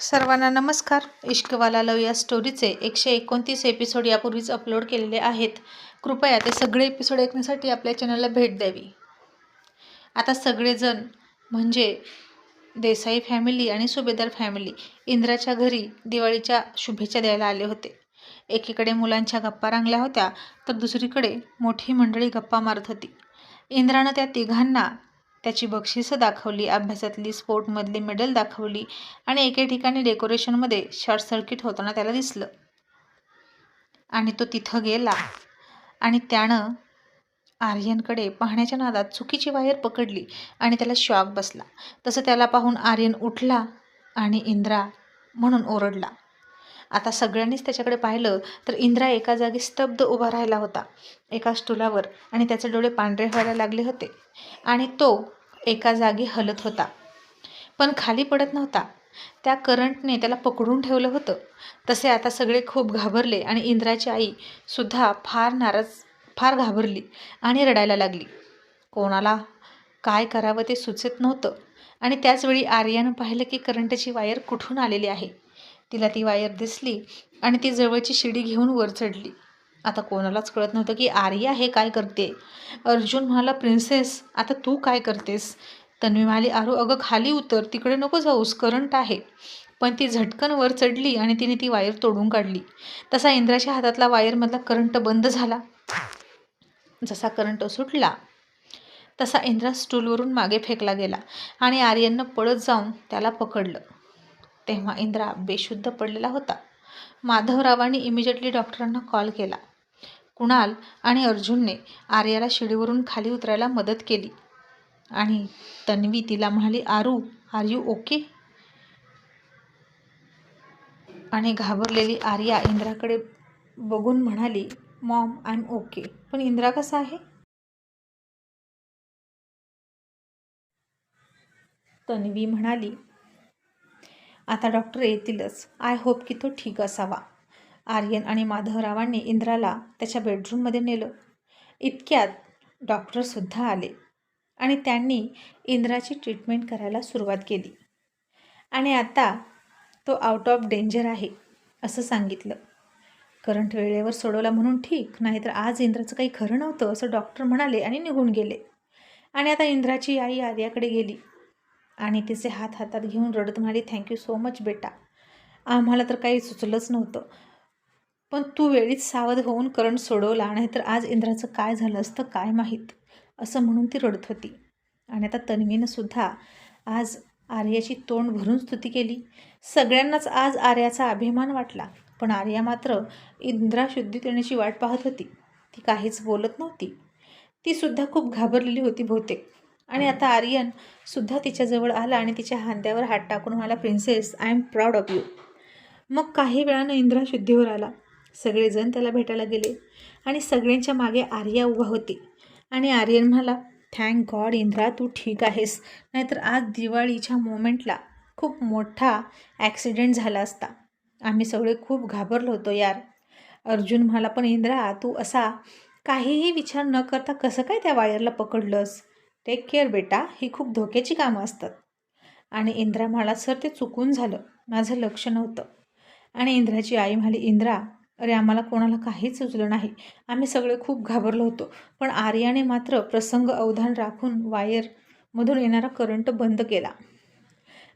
सर्वांना नमस्कार. इश्कवाला लव या स्टोरीचे एकशे एकोणतीस एपिसोड यापूर्वीच अपलोड केलेले आहेत. कृपया ते सगळे एपिसोड ऐकण्यासाठी आपल्या चॅनलला भेट द्यावी. आता सगळेजण म्हणजे देसाई फॅमिली आणि सुभेदार फॅमिली इंद्राच्या घरी दिवाळीच्या शुभेच्छा द्यायला आले होते. एकीकडे मुलांच्या गप्पा रांगल्या होत्या तर दुसरीकडे मोठी मंडळी गप्पा मारत होती. इंद्रानं त्या तिघांना त्याची बक्षिसं दाखवली अभ्यासातली स्पोर्टमधली मेडल दाखवली आणि एके ठिकाणी डेकोरेशनमध्ये शॉर्ट सर्किट होताना त्याला दिसलं. आणि तो तिथं गेला. आणि त्यानं आर्यनकडे पाहण्याच्या नादात चुकीची वायर पकडली आणि त्याला शॉक बसला. तसं त्याला पाहून आर्यन उठला आणि इंद्रा म्हणून ओरडला. आता सगळ्यांनीच त्याच्याकडे पाहिलं तर इंद्रा एका जागी स्तब्ध उभा राहिला होता एका स्टुलावर आणि त्याचे डोळे पांढरे व्हायला लागले होते. आणि तो एका जागी हलत होता. पण खाली पडत नव्हता. त्या करंटने त्याला पकडून ठेवलं होतं. तसे आता सगळे खूप घाबरले आणि इंद्राची आई सुद्धा फार नाराज फार घाबरली आणि रडायला लागली. कोणाला काय करावं ते सुचत नव्हतं. आणि त्याचवेळी आर्यानं पाहिलं की करंटची वायर कुठून आलेली आहे. तिला ती वायर दिसली आणि ती जवळची शिडी घेऊन वर चढली. आता कोणालाच कळत नव्हतं की आर्या हे काय करते? अर्जुन म्हणाला प्रिन्सेस आता तू काय करतेस? तन्वी म्हणाली आरू अगं खाली उतर तिकडे नको जाऊस करंट आहे. पण ती झटकन वर चढली आणि तिने ती वायर तोडून काढली. तसा इंद्राच्या हातातला वायरमधला करंट बंद झाला. जसा करंट सुटला तसा इंद्रा स्टूलवरून मागे फेकला गेला आणि आर्यननं पळत जाऊन त्याला पकडलं. तेव्हा इंद्रा बेशुद्ध पडलेला होता. माधवरावांनी इमिजिएटली डॉक्टरांना कॉल केला. कुणाल आणि अर्जुनने आर्याला शिडीवरून खाली उतरायला मदत केली. आणि तन्वी तिला म्हणाली आरू आर यू ओके आणि घाबरलेली आर्या इंद्राकडे बघून म्हणाली मॉम आय एम ओके पण इंद्रा कसा आहे? तन्वी म्हणाली आता डॉक्टर येतीलच. आय होप की तो ठीक असावा. आर्यन आणि माधवरावांनी इंद्राला त्याच्या बेडरूममध्ये नेलं. इतक्यात डॉक्टरसुद्धा आले आणि त्यांनी इंद्राची ट्रीटमेंट करायला सुरुवात केली. आणि आता तो आउट ऑफ डेंजर आहे असं सांगितलं. करंट वेळेवर सोडवला म्हणून ठीक नाहीतर आज इंद्राचं काही खरं नव्हतं असं डॉक्टर म्हणाले आणि निघून गेले. आणि आता इंद्राची आई आर्याकडे गेली. आणि तिचे हात हातात घेऊन रडत म्हणाली थँक्यू सो मच बेटा. आम्हाला तर काही सुचलंच नव्हतं. पण तू वेळीच सावध होऊन करंट सोडवला नाहीतर आज इंद्राचं काय झालं असतं काय माहीत? असं म्हणून ती रडत होती. आणि आता तन्वीनं सुद्धा आज आर्याची तोंड भरून स्तुती केली. सगळ्यांनाच आज आर्याचा अभिमान वाटला पण आर्या मात्र इंद्रा शुद्धीत येण्याची वाट पाहत होती. ती काहीच बोलत नव्हती. ती सुद्धा खूप घाबरलेली होती बहुतेक. आणि आता आर्यन सुद्धा तिच्याजवळ आला आणि तिच्या हांद्यावर हात टाकून म्हणाला princess I am proud of you मग काही वेळानं इंद्रा शुद्धीवर आला. सगळेजण त्याला भेटायला गेले आणि सगळ्यांच्या मागे आर्या उभा होती. आणि आर्यन म्हणाला थँक गॉड इंद्रा तू ठीक आहेस. नाहीतर आज दिवाळीच्या मोमेंटला खूप मोठा ॲक्सिडेंट झाला असता. आम्ही सगळे खूप घाबरलो होतो यार. अर्जुन म्हणाला पण इंद्रा तू असा काहीही विचार न करता कसं काय त्या वायरला पकडलंस? टेक केअर बेटा. ही खूप धोक्याची कामं असतात. आणि इंद्रा म्हणाला सर ते चुकून झालं. माझं लक्ष नव्हतं. आणि इंद्राची आई म्हणाली इंद्रा अरे आम्हाला कोणाला काहीच सुचलं नाही. आम्ही सगळे खूप घाबरलो होतो. पण आर्याने मात्र प्रसंग अवधान राखून वायरमधून येणारा करंट बंद केला.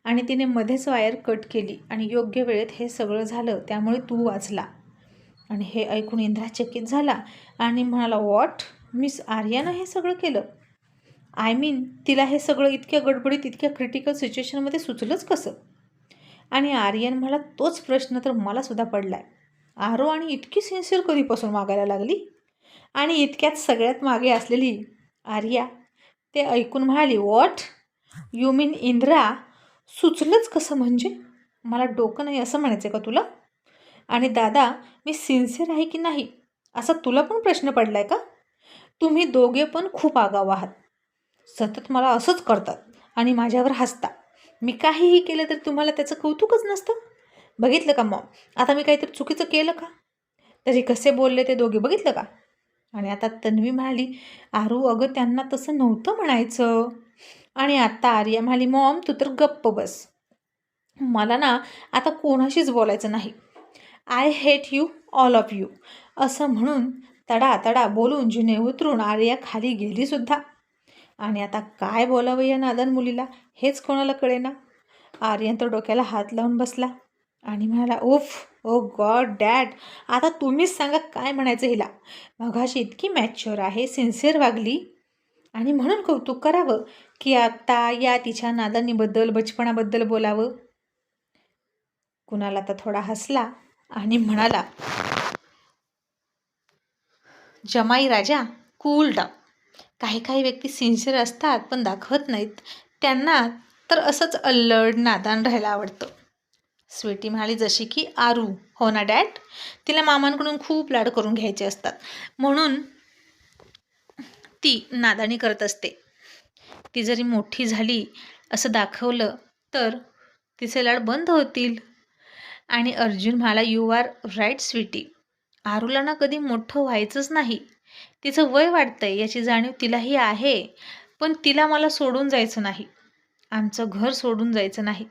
आणि तिने मध्येच वायर कट केली आणि योग्य वेळेत हे सगळं झालं त्यामुळे तू वाचला. आणि हे ऐकून इंद्रा चकित झाला आणि म्हणाला वॉट? मिस आर्यानं हे सगळं केलं? आय मीन तिला हे सगळं इतक्या गडबडीत इतक्या क्रिटिकल सिच्युएशनमध्ये सुचलंच कसं? आणि आर्यन मला तोच प्रश्न तर मलासुद्धा पडला आहे आरो आणि इतकी सिन्सिअर कधीपासून मागायला लागली? आणि इतक्यात सगळ्यात मागे असलेली आर्या ते ऐकून म्हणाली वॉट यू मीन इंद्रा सुचलंच कसं म्हणजे? मला डोकं नाही असं म्हणायचं आहे का तुला? आणि दादा मी सिन्सिअर आहे की नाही? असा तुला पण प्रश्न पडला आहे का? तुम्ही दोघे पण खूप आगाव आहात. सतत मला असंच करतात आणि माझ्यावर हसता. मी काहीही केलं तर तुम्हाला त्याचं कौतुकच नसतं? बघितलं का मॉम? आता मी काहीतरी चुकीचं केलं का? तरी कसे बोलले ते दोघे बघितलं का? आणि आता तन्वी म्हणाली आरू अगं त्यांना तसं नव्हतं म्हणायचं. आणि आत्ता आर्या म्हणाली मॉम तू तर गप्प बस. मला ना आता कोणाशीच बोलायचं नाही. I hate you all of you. असं म्हणून तडा तडा बोलून जिने उतरून आर्या खाली गेलीसुद्धा आणि आता काय बोलावं या नादन मुलीला? हेच कोणाला कळेना. आर्यन तर डोक्याला हात लावून बसला. आणि म्हणाला उफ ओ गॉड डॅड आता तुम्हीच सांगा काय म्हणायचं हिला. मघाशी इतकी मॅच्युअर आहे सिन्सिअर वागली. आणि म्हणून कौतुक करावं की आता या तिच्या नादानीबद्दल बचपणाबद्दल बोलावं. कुणाला आता थोडा हसला आणि म्हणाला जमाई राजा कूल डाऊन काही काही व्यक्ती सिन्सिअर असतात पण दाखवत नाहीत. त्यांना तर असंच अल्लड नादान राहायला आवडतं. स्वीटी म्हणाली जशी की आरू. हो ना डॅड? तिला मामांकडून खूप लाड करून घ्यायचे असतात. म्हणून ती नादाणी करत असते. ती जरी मोठी झाली असं दाखवलं तर तिचे लाड बंद होतील. आणि अर्जुन म्हणाला यू आर राईट स्वीटी. आरूला ना कधी मोठं व्हायचंच नाही. तिचं वय वाढतंय याची जाणीव तिलाही आहे पण तिला मला सोडून जायचं नाही. आमचं घर सोडून जायचं नाही.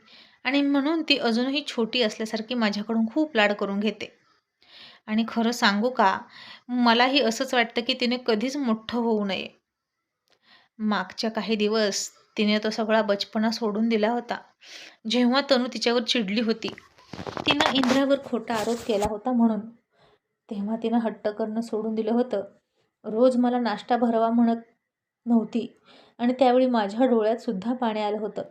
आणि म्हणून ती अजूनही छोटी असल्यासारखी माझ्याकडून खूप लाड करून घेते. आणि खरं सांगू का मलाही असंच वाटतं की तिने कधीच मोठं होऊ नये. मागच्या काही दिवस तिने तो सगळा बचपणा सोडून दिला होता. जेव्हा तनू तिच्यावर चिडली होती तिनं इंद्रावर खोटा आरोप केला होता म्हणून. तेव्हा तिनं हट्ट करणं सोडून दिलं होतं. रोज मला नाश्ता भरवा म्हणत नव्हती आणि त्यावेळी माझ्या डोळ्यात सुद्धा पाणी आलं होतं.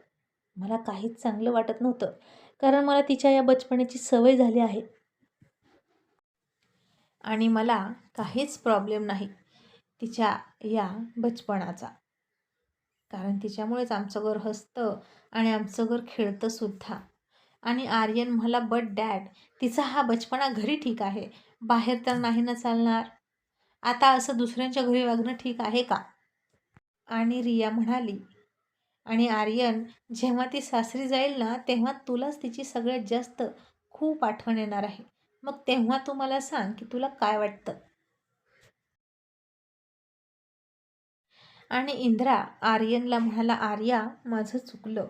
मला काहीच चांगलं वाटत नव्हतं कारण मला तिच्या या बचपण्याची सवय झाली आहे. आणि मला काहीच प्रॉब्लेम नाही तिच्या या बचपणाचा. कारण तिच्यामुळेच आमचं घर हसतं आणि आमचं घर खेळतं सुद्धा. आणि आर्यन मला बट डॅड तिचा हा बचपना घरी ठीक आहे. बाहेर तर नाही ना चालणार. आता असं दुसऱ्यांच्या घरी वागणं ठीक आहे का? आणि रिया म्हणाली आणि आर्यन जेव्हा ती सासरी जाईल ना तेव्हा तुलाच तिची सगळ्यात जास्त खूप आठवण येणार आहे. मग तेव्हा तू मला सांग की तुला काय वाटतं? आणि इंद्रा आर्यनला म्हणाला आर्या माझं चुकलं.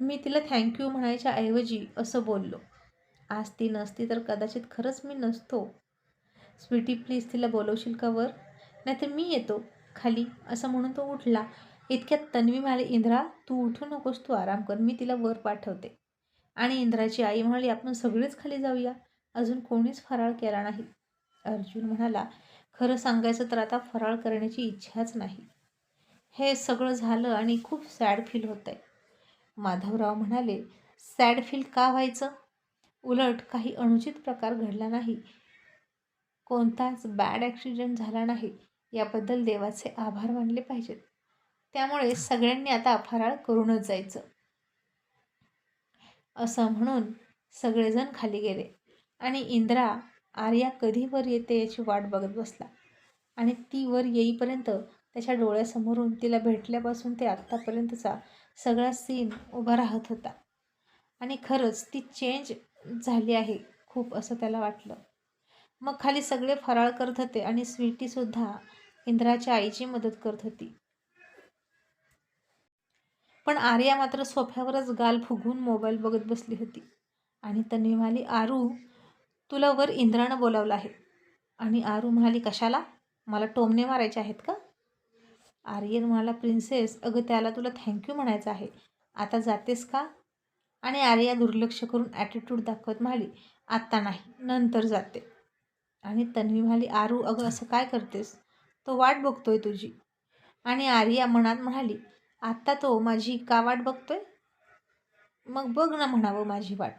मी तिला थँक्यू म्हणायच्या ऐवजी असं बोललो. आज ती नसती तर कदाचित खरंच मी नसतो. स्वीटी प्लीज तिला बोलवशील का वर? नाहीतर मी येतो खाली असं म्हणून तो उठला. इतक्यात तन्वी म्हणाली इंद्रा तू उठू नकोस तू आराम कर मी तिला वर पाठवते. आणि इंद्राची आई म्हणाली आपण सगळेच खाली जाऊया. अजून कोणीच फराळ केला नाही. अर्जुन म्हणाला खरं सांगायचं तर आता फराळ करण्याची इच्छाच नाही. हे सगळं झालं आणि खूप सॅड फील होत आहे माधवराव म्हणाले सॅड फील का व्हायचं? उलट काही अनुचित प्रकार घडला नाही. कोणताच बॅड ॲक्सिडेंट झाला नाही. याबद्दल देवाचे आभार मानले पाहिजेत. त्यामुळे सगळ्यांनी आता फराळ करूनच जायचं. असं म्हणून सगळेजण खाली गेले आणि इंद्रा आर्या कधी वर येते याची वाट बघत बसला आणि ती वर येईपर्यंत त्याच्या डोळ्यासमोरून तिला भेटल्यापासून ते आत्तापर्यंतचा सगळा सीन उभा राहत होता. आणि खरंच ती चेंज झाली आहे खूप असं त्याला वाटलं. मग खाली सगळे फराळ करत होते आणि स्वीटीसुद्धा इंद्राच्या आईची मदत करत होती. पण आर्या मात्र सोफ्यावरच गाल फुगून मोबाईल बघत बसली होती. आणि तन्वी म्हणाली आरू तुला वर इंद्रानं बोलावलं आहे. आणि आरू म्हणाली कशाला? मला टोमणे मारायचे आहेत का? आर्यन म्हणाला प्रिन्सेस अगं त्याला तुला थँक्यू म्हणायचं आहे. आता जातेस का? आणि आर्या दुर्लक्ष करून ॲटिट्यूड दाखवत म्हणाली आत्ता नाही नंतर जाते. आणि तन्वी म्हणाली आरू अगं असं काय करतेस? तो वाट बघतोय तुझी. आणि आर्या मनात म्हणाली आत्ता तो माझी का वाट बघतोय? मग बघ ना म्हणावं माझी वाट.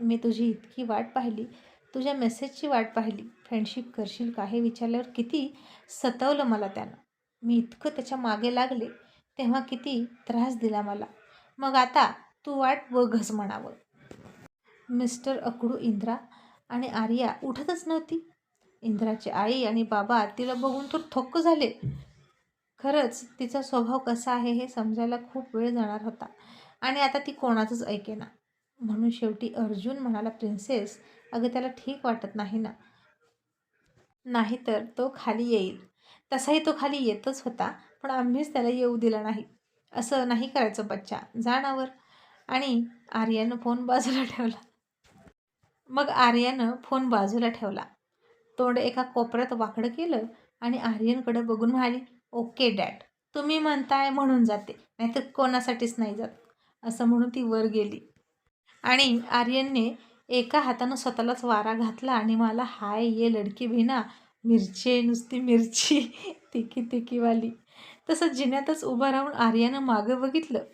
मी तुझी इतकी वाट पाहिली तुझ्या मेसेजची वाट पाहिली. फ्रेंडशिप करशील का हे विचारल्यावर किती सतवलं मला त्यानं. मी इतकं त्याच्यामागे लागले तेव्हा किती त्रास दिला मला. मग आता तू वाट बघच म्हणावं. मिस्टर अकडू इंद्रा आणि आर्या उठतच नव्हती. इंद्राची आई आणि बाबा तिला बघून तो थक्क झाले. खरंच तिचा स्वभाव कसा आहे हे समजायला खूप वेळ जाणार होता. आणि आता ती कोणाचंच ऐकेना. म्हणून शेवटी अर्जुन म्हणाला प्रिन्सेस अगं त्याला ठीक वाटत नाही ना. नाहीतर तो खाली येईल. तसाही तो खाली येतच होता पण आम्हीच त्याला येऊ दिला नाही. असं नाही करायचं बच्चा. जाणावर आणि आर्यानं फोन बाजूला ठेवला. मग आर्यानं फोन बाजूला ठेवला. तोंड एका कोपऱ्यात वाकडं केलं आणि आर्यनकडे बघून म्हणाली ओके डॅड. तुम्ही म्हणताय म्हणून जाते नाहीतर कोणासाठीच नाही जात असं म्हणून ती वर गेली. आणि आर्यनने एका हातानं स्वतःलाच वारा घातला आणि मला हाय ये लडकी भिना मिरची नुसती मिरची. तिकी तिकीवाली. तसं जिन्यातच उभं राहून आर्यानं मागं बघितलं.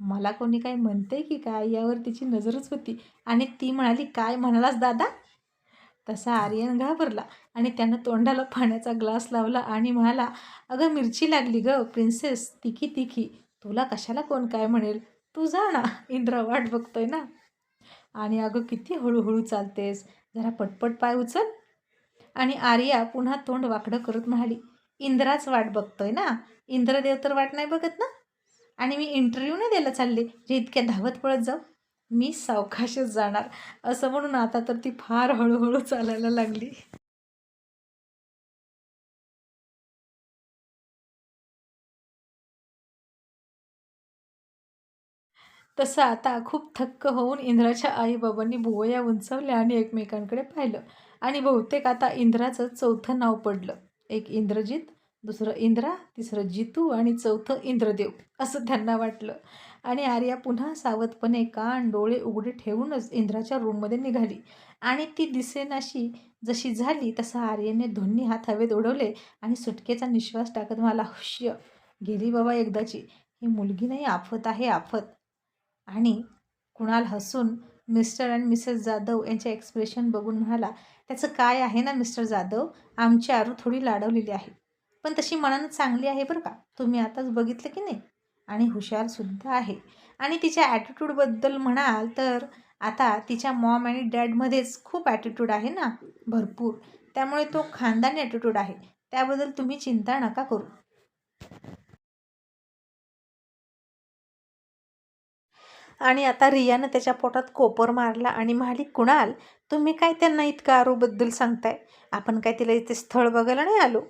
मला कोणी काय म्हणते की काय? यावर तिची नजरच होती. आणि ती म्हणाली काय म्हणालास दादा? तसा आर्यन घाबरला आणि त्यानं तोंडाला पाण्याचा ग्लास लावला आणि म्हणाला अगं मिरची लागली ग प्रिन्सेस तिखी तिखी. तुला कशाला कोण काय म्हणेल? तू जा ना इंद्रा वाट बघतोय ना. आणि अगं किती हळूहळू चालतेस जरा पटपट पाय उचल. आणि आर्या पुन्हा तोंड वाकडं करत म्हणाली इंद्राच वाट बघतोय ना इंद्रदेव तर वाट नाही बघत ना. आणि मी इंटरव्ह्यू नाही द्यायला चालले जे इतक्या धावत पळत जाऊ. मी सावकाशच जाणार. असं म्हणून आता तर ती फार हळूहळू चालायला लागली. तसं आता खूप थक्क होऊन इंद्राच्या आईबाबांनी भुवया उंचवल्या आणि एकमेकांकडे पाहिलं. आणि बहुतेक आता इंद्राचं चौथं नाव पडलं. एक इंद्रजित दुसरं इंद्रा तिसरं जितू आणि चौथं इंद्रदेव असं त्यांना वाटलं. आणि आर्या पुन्हा सावधपणे कान डोळे उघडे ठेवूनच इंद्राच्या रूममध्ये निघाली. आणि ती दिसेनाशी जशी झाली तसा आर्यने दोन्ही हात हवेत उडवले आणि सुटकेचा निश्वास टाकत मला हुश्य गेली बाबा एकदाची. ही मुलगी नाही आफत आहे आफत. आणि कुणाल हसून मिस्टर अँड मिसेस जाधव यांचे एक्सप्रेशन बघून म्हणाला त्याचं काय आहे ना मिस्टर जाधव? आमची आरू थोडी लाडवलेली आहे. पण तशी मनानं चांगली आहे बरं का? तुम्ही आताच बघितलं की नाही? आणि हुशारसुद्धा आहे. आणि तिच्या ॲटिट्यूडबद्दल म्हणाल तर आता तिच्या मॉम आणि डॅडमध्येच खूप ॲटिट्यूड आहे ना? भरपूर. त्यामुळे तो खानदानी ॲटिट्यूड आहे. त्याबद्दल तुम्ही चिंता नका करू. आणि आता रियानं त्याच्या पोटात कोपर मारला आणि म्हणाली कुणाल तुम्ही काय त्यांना इतकं आरूबद्दल सांगताय? आपण काय तिला इथे स्थळ बघायला नाही आलो?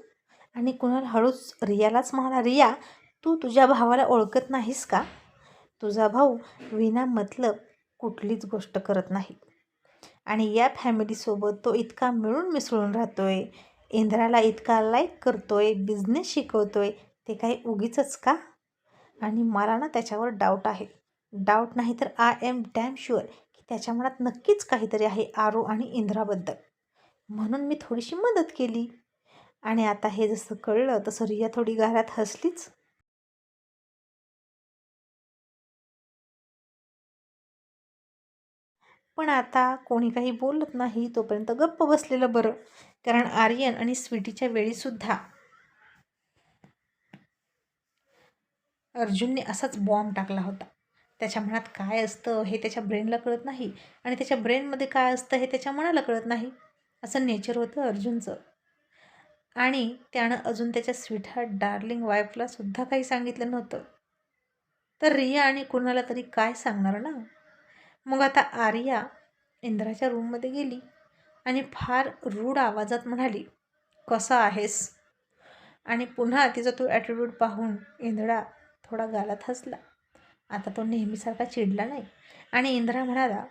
आणि कुणाल हळूच रियालाच म्हणाला रिया तू तुझ्या भावाला ओळखत नाहीस का? तुझा भाऊ विना मतलब कुठलीच गोष्ट करत नाही. आणि या फॅमिलीसोबत तो इतका मिळून मिसळून राहतो आहे इंद्राला इतका लाईक करतो आहे बिझनेस आहे ते काही उगीच का? आणि मला ना त्याच्यावर डाऊट आहे. डाऊट नाही तर आय एम डॅम शुअर की त्याच्या मनात नक्कीच काहीतरी आहे आरो आणि इंद्राबद्दल. म्हणून मी थोडीशी मदत केली. आणि आता हे जसं कळलं तसं रिया थोडी घरात हसलीच. पण आता कोणी काही बोलत नाही तोपर्यंत गप्प बसलेलं बरं. कारण आर्यन आणि स्वीटीच्या वेळीसुद्धा अर्जुनने असाच बॉम्ब टाकला होता. त्याच्या मनात काय असतं हे त्याच्या ब्रेनला कळत नाही आणि त्याच्या ब्रेनमध्ये काय असतं हे त्याच्या मनाला कळत नाही. असं नेचर होतं अर्जुनचं. आणि त्यानं अजून त्याच्या स्वीटहार्ट डार्लिंग वाईफला सुद्धा काही सांगितलं नव्हतं. तर रिया आणि कुणाला तरी काय सांगणार ना? मग आता आर्या इंद्राच्या रूममध्ये गेली आणि फार रूढ आवाजात म्हणाली कसा आहेस? आणि पुन्हा तिचा तो ॲटिट्यूड पाहून इंद्रा थोडा गालात हसला. आता तो नेहमीसारखा चिडला नाही. आणि इंद्रा म्हणाला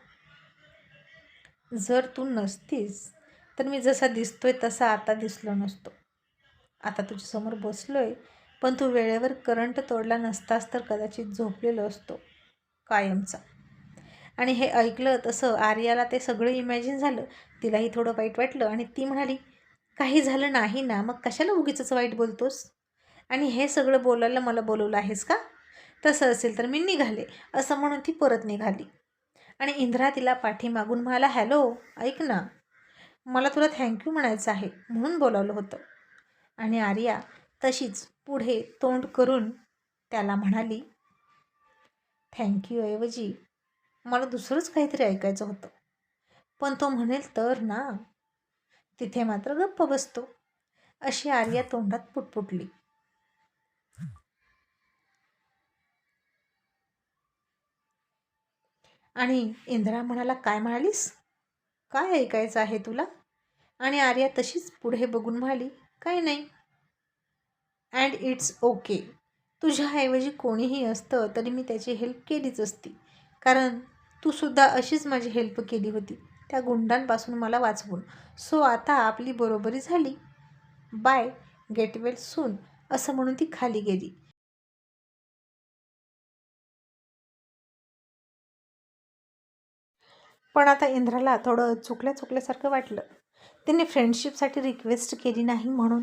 जर तू नसतीस तर मी जसा दिसतोय तसा आता दिसलो नसतो. आता तुझ्यासमोर बसलो आहे पण तू वेळेवर करंट तोडला नसतास तर कदाचित झोपलेलो असतो कायमचा. आणि हे ऐकलं तसं आर्याला ते सगळं इमॅजिन झालं. तिलाही थोडं वाईट वाटलं आणि ती म्हणाली काही झालं नाही ना मग कशाला उगीच वाईट बोलतोस? आणि हे सगळं बोलायला मला बोलवलं आहेस का? तसं असेल तर मी निघाले. असं म्हणून ती परत निघाली. आणि इंद्रा तिला पाठीमागून म्हणाला हॅलो ऐक ना मला तुला थँक्यू म्हणायचं आहे म्हणून बोलावलं होतं. आणि आर्या तशीच पुढे तोंड करून त्याला म्हणाली थँक्यू ऐवजी मला दुसरंच काहीतरी ऐकायचं होतं. पण तो म्हणेल तर ना तिथे मात्र गप्प बसतो. अशी आर्या तोंडात पुटपुटली. आणि इंद्रा म्हणाला काय म्हणालीस? काय ऐकायचं आहे तुला? आणि आर्या तशीच पुढे बघून म्हणाली काही नाही. अँड इट्स ओके तुझ्याऐवजी कोणीही असतं तरी मी त्याची हेल्प केलीच असती. कारण तू सुद्धा अशीच माझी हेल्प केली होती. त्या गुंडांपासून मला वाचवून. सो आता आपली बरोबरी झाली. बाय गेट वेल सून असं म्हणून ती खाली गेली. पण आता इंद्राला थोडं चुकल्या चुकल्यासारखं वाटलं. तिने फ्रेंडशिपसाठी रिक्वेस्ट केली नाही म्हणून.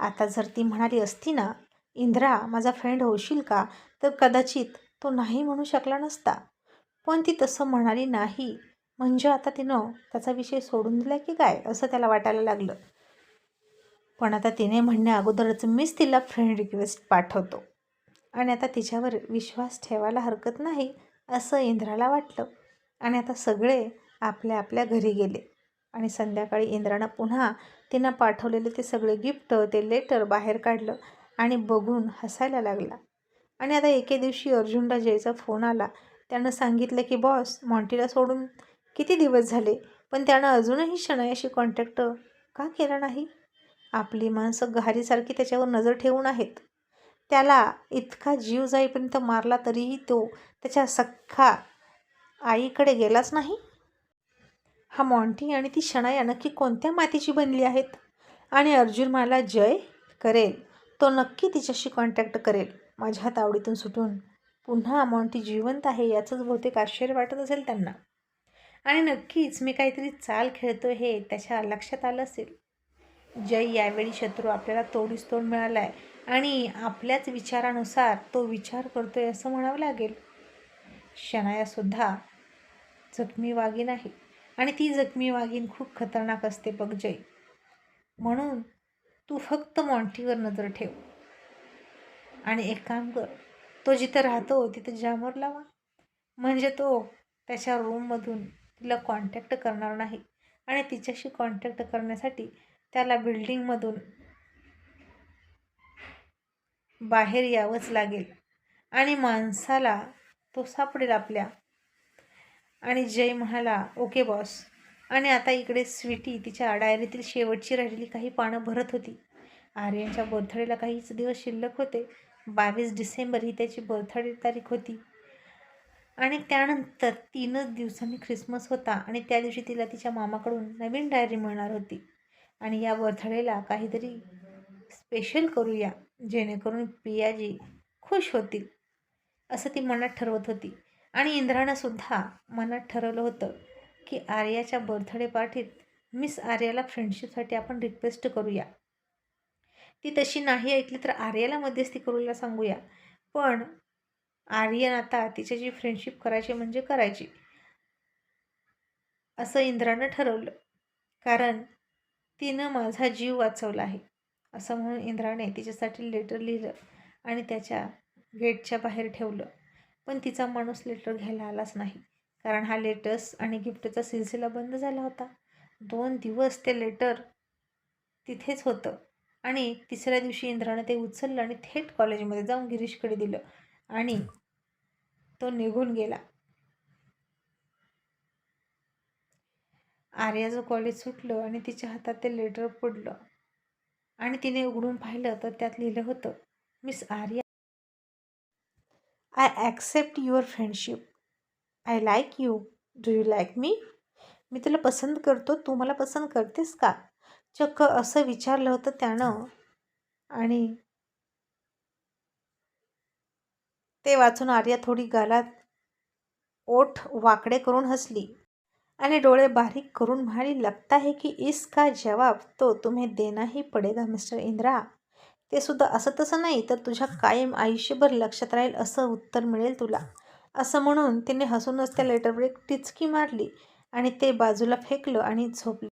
आता जर ती म्हणाली असती ना इंद्रा माझा फ्रेंड होशील का? तर कदाचित तो नाही म्हणू शकला नसता. पण ती तसं म्हणाली नाही. म्हणजे आता तिनं त्याचा विषय सोडून दिला की काय? असं त्याला वाटायला लागलं. पण आता तिने म्हणण्या अगोदरच मीच तिला फ्रेंड रिक्वेस्ट पाठवतो. आणि आता तिच्यावर विश्वास ठेवायला हरकत नाही असं इंद्राला वाटलं. आणि आता सगळे आपल्या आपल्या घरी गेले. आणि संध्याकाळी इंद्रानं पुन्हा तिनं पाठवलेले ते सगळे गिफ्ट ते लेटर बाहेर काढलं आणि बघून हसायला लागला. आणि आता एके दिवशी अर्जुनला जयचा फोन आला त्यानं सांगितलं की बॉस मॉन्टीला सोडून किती दिवस झाले? पण त्यानं अजूनही शनायाशी कॉन्टॅक्ट का केला नाही? आपली माणसं घारीसारखी त्याच्यावर नजर ठेवून आहेत. त्याला इतका जीव जाईपर्यंत मारला तरीही तो त्याच्या सख्खा आईकडे गेलाच नाही? हा मॉन्टी आणि ती शनाया नक्की कोणत्या मातीची बनली आहेत? आणि अर्जुन मला जय करेल. तो नक्की तिच्याशी कॉन्टॅक्ट करेल. माझ्या तावडीतून सुटून पुन्हा मॉन्टी जिवंत आहे याचंच बहुतेक आश्चर्य वाटत असेल त्यांना. आणि नक्कीच मी काहीतरी चाल खेळतो हे त्याच्या लक्षात आलं असेल. जय यावेळी शत्रू आपल्याला तोडीस तोड मिळाला आहे आणि आपल्याच विचारानुसार तो विचार करतोय असं म्हणावं लागेल. शनायासुद्धा जखमी वाघीण आहे आणि ती जखमी वाघीण खूप खतरनाक असते बघ जय. म्हणून तू फक्त मॉन्टीवर नजर ठेव आणि एक काम कर तो जिथं राहतो तिथं जामर लावा म्हणजे तो त्याच्या रूममधून तिला कॉन्टॅक्ट करणार नाही. आणि तिच्याशी कॉन्टॅक्ट करण्यासाठी त्याला बिल्डिंगमधून बाहेर यावंच लागेल. आणि माणसाला तो सापडेल आपल्या. आणि जय म्हणाला ओके बॉस आणि आता इकडे स्वीटी तिच्या डायरीतील शेवटची राहिलेली काही पानं भरत होती. आर्यनच्या बर्थडेला काहीच दिवस शिल्लक होते. बावीस डिसेंबर ही त्याची बर्थडे तारीख होती. आणि त्यानंतर तीनच दिवसांनी ख्रिसमस होता आणि त्या दिवशी तिला तिच्या मामाकडून नवीन डायरी मिळणार होती. आणि या बर्थडेला काहीतरी स्पेशल करूया जेणेकरून पियाजी खुश होतील असं ती मनात ठरवत होती. आणि इंद्रानं सुद्धा मनात ठरवलं होतं की आर्याच्या बर्थडे पार्टीत मिस आर्याला फ्रेंडशिपसाठी आपण रिक्वेस्ट करूया. ती तशी नाही ऐकली तर आर्याला मध्यस्थी करूला सांगूया. पण आर्यन आता तिच्याशी फ्रेंडशिप करायची म्हणजे करायची. असं इंद्रानं ठरवलं. कारण तिनं माझा जीव वाचवला आहे. असं म्हणून इंद्राने तिच्यासाठी लेटर लिहिलं आणि त्याच्या गेटच्या बाहेर ठेवलं. पण तिचा माणूस लेटर घ्यायला आलाच नाही. कारण हा लेटर्स आणि गिफ्टचा सिलसिला बंद झाला होता. दोन दिवस ते लेटर तिथेच होतं. आणि तिसऱ्या दिवशी इंद्रानं ते उचललं आणि थेट कॉलेजमध्ये जाऊन गिरीशकडे दिलं. आणि तो निघून गेला. आर्याचं कॉलेज सुटलं आणि तिच्या हातात ते लेटर पडलं. आणि तिने उघडून पाहिलं तर त्यात लिहिलं होतं miss Arya I accept your friendship. I like you. Do you like me? मी तुला पसंत करतो. तू मला पसंत करतेस का? चक्क असं विचारलं होतं त्यानं. आणि ते वाचून आर्या थोडी गालात ओठ वाकडे करून हसली आणि डोळे बारीक करून म्हणाली लगता है की इसका जवाब तो तुम्ही देनाही पडेगा मिस्टर इंद्रा. ते सुद्धा असं तसं नाही तर तुझ्या कायम आयुष्यभर लक्षात राहील असं उत्तर मिळेल तुला. असं म्हणून तिने हसूनच त्या लेटरवर एक टिचकी मारली आणि ते बाजूला फेकलं आणि झोपलं.